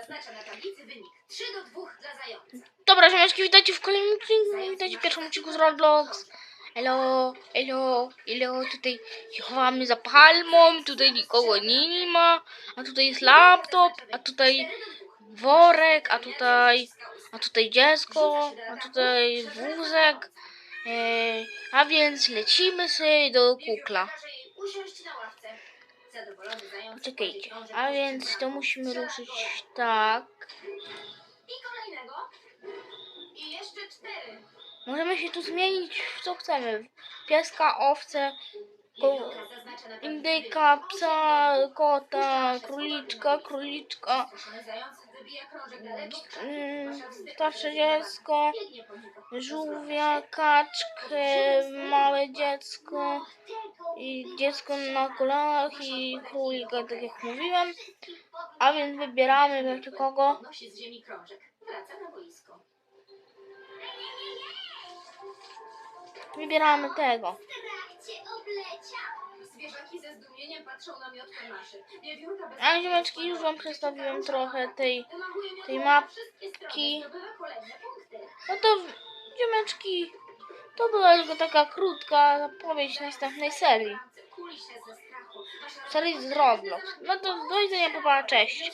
zaznacza na tablicy wynik 3 do 2 dla zająca. Dobra, ziomeczki, witajcie w kolejnym odcinku, witajcie w pierwszym odcinku z Roblox. Elo, elo, elo, tutaj się chowamy za palmą, tutaj nikogo nie ma, a tutaj jest laptop, a tutaj worek, a tutaj, a tutaj dziecko, a tutaj wózek, e, a więc lecimy sobie do kukla. Podniesie a więc to musimy ruszyć tak. I kolejnego. I jeszcze cztery. Możemy się tu zmienić w co chcemy. Pieska, owce, ko- indyka, psa, 8 do 2. kota, króliczka, króliczka, mm, starsze się dziecko, żółwia, kaczkę, małe dziecko i dziecko na kolanach i królika, tak jak mówiłem. A więc wybieramy wiecie kogo. Wybieramy tego. A ziomeczki, już wam przedstawiłem trochę tej tej mapki. No to ziomeczki, to była tylko taka krótka zapowiedź następnej serii. Serii z Roblox. No to do widzenia, papa, cześć.